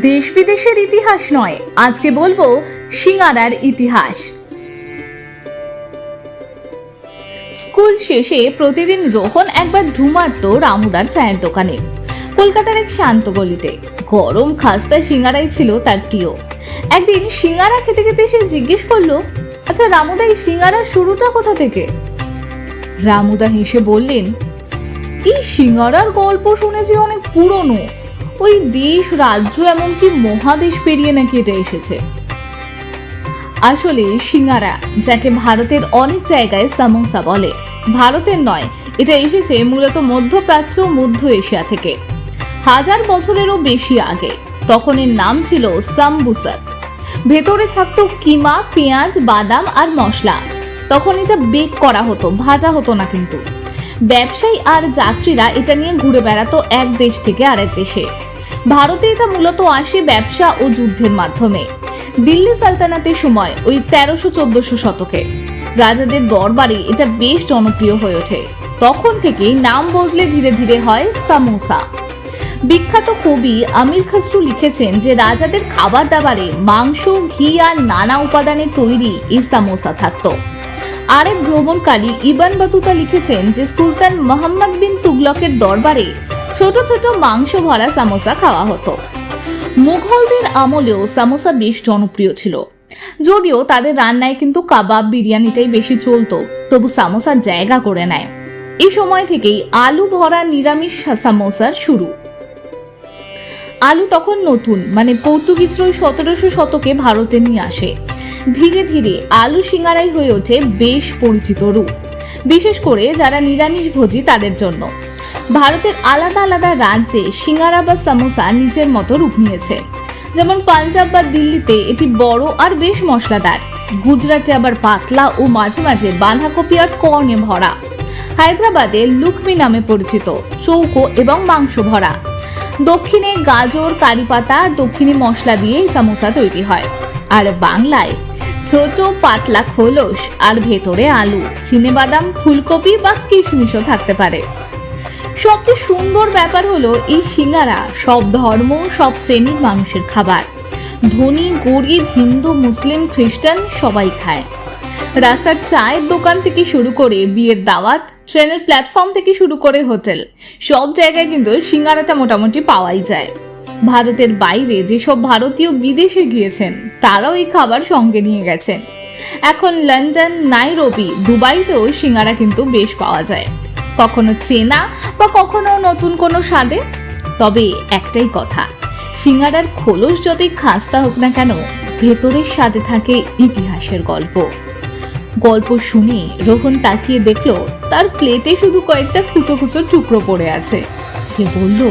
দেশ বিদেশের ইতিহাস নয়, আজকে বলব সিঙ্গারার ইতিহাস। স্কুল শেষে প্রতিদিন রোহন একবার ঢু মারত রামুদার চায়ের দোকানে। কলকাতার এক শান্ত গলিতে। গরম খাস্তা সিঙ্গারাই ছিল তার প্রিয়। একদিন সিঙ্গারা খেতে খেতে সে জিজ্ঞেস করল আচ্ছা রামুদা, এই সিঙ্গারার শুরুটা কোথা থেকে? রামুদা হেসে বললেন, এই সিঙ্গারার গল্প শুনেছি অনেক পুরনো। ওই দেশ, রাজ্য, এমনকি মহাদেশ পেরিয়ে নাকি এটা এসেছে। আসলে সিঙ্গারা, যাকে ভারতের অনেক জায়গায় সামোসা বলে, ভারতের নয়, এটা এসেছে মূলত মধ্যপ্রাচ্য মধ্য এশিয়া থেকে। হাজার বছরেরও বেশি আগে, তখন এর নাম ছিল সাম্বুসাক। ভেতরে থাকতো কিমা, পেঁয়াজ, বাদাম আর মশলা। তখন এটা বেক করা হতো, ভাজা হতো না কিন্তু। ব্যবসায়ী আর যাত্রীরা এটা নিয়ে ঘুরে বেড়াতো এক দেশ থেকে আরেক দেশে। ভারতে এটা মূলত আসে ব্যবসা ও যুদ্ধের মাধ্যমে। দিল্লি সালতানাতের সময় ওই তেরোশো চোদ্দশো শতকে। রাজাদের দরবারে এটা বেশ জনপ্রিয় হয়ে ওঠে। তখন থেকেই নাম বদলে ধীরে ধীরে হয় সামোসা। বিখ্যাত কবি আমির খসরু লিখেছেন যে, রাজাদের খাবার দাবারে মাংস, ঘি আর নানা উপাদানে তৈরি এই সামোসা থাকতো। আরেক ভ্রমণকারী ইবান বাতুতা লিখেছেন যে, সুলতান মোহাম্মদ বিন তুগলকের দরবারে ছোট ছোট মাংস ভরা সামোসা খাওয়া হতো। মুঘলদের আমলেও সামোসা বেশ জনপ্রিয় ছিল। যদিও তাদের রান্নায় কিন্তু কাবাব, বিরিয়ানিটাই বেশি চলতো, তবু সামোসার জায়গা করে নেয়। এই সময় থেকেই আলু ভরা নিরামিষ সামোসার শুরু। আলু তখন নতুন মানে পর্তুগিজরা ওই সতেরোশো শতকে ভারতে নিয়ে আসে। ধীরে ধীরে আলু সিঙ্গারাই হয়ে ওঠে বেশ পরিচিত রূপ, বিশেষ করে যারা নিরামিষ ভোজী তাদের জন্য। ভারতের আলাদা আলাদা রাজ্যে সিঙ্গারা বা সামোসা নিজের মতো রূপ নিয়েছে। যেমন পাঞ্জাব বা দিল্লিতে এটি বড় আর বেশ মশলাদার। গুজরাটে আবার পাতলা ও মাঝে মাঝে বাঁধাকপি আর কর্নে ভরা। হায়দ্রাবাদে লুকমি নামে পরিচিত, চৌকো এবং মাংস ভরা। দক্ষিণে গাজর কারিপাতা আর দক্ষিণী মশলা দিয়ে সামোসা তৈরি হয়। আর বাংলায় ছোট, পাতলা খোলস আর ভেতরে আলু, চিনে বাদাম, ফুলকপি বা কিশমিশও থাকতে পারে। সবচেয়ে সুন্দর ব্যাপার হলো এই সিঙ্গারা সব ধর্ম, সব শ্রেণির মানুষের খাবার। ধনী, গরিব, হিন্দু, মুসলিম, খ্রিস্টান সবাই খায়। রাস্তার চায়ের দোকান থেকে শুরু করে বিয়ের দাওয়াত, ট্রেনের প্ল্যাটফর্ম থেকে শুরু করে হোটেল, সব জায়গায় কিন্তু সিঙ্গারাটা মোটামুটি পাওয়াই যায়। ভারতের বাইরে যেসব ভারতীয় বিদেশে গিয়েছেন, তারাও এই খাবার সঙ্গে নিয়ে গেছেন। এখন লন্ডন, নাইরোবি, দুবাইতেও সিঙ্গারা কিন্তু বেশ পাওয়া যায়। কখনো চেনা বা কখনো নতুন কোনো স্বাদে? তবে একটাই কথা, সিঙ্গারার খোলস যতই খাস্তা হোক না কেন, ভেতরের সাথে থাকে ইতিহাসের গল্প। গল্প শুনে রোহন তাকিয়ে দেখল, তার প্লেটে শুধু কয়েকটা কুচো কুচো টুকরো পড়ে আছে। সে বলল,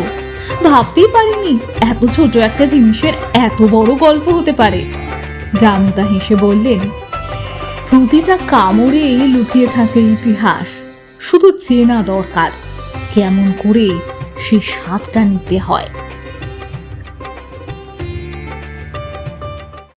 ভাবতেই পারিনি এত ছোট একটা জিনিসের এত বড় গল্প হতে পারে। রামদা হেসে বললেন, প্রতিটা কামড়েই লুকিয়ে থাকে ইতিহাস। শুধু চেনা দরকার কেমন করে সেই স্বাদটা নিতে হয়।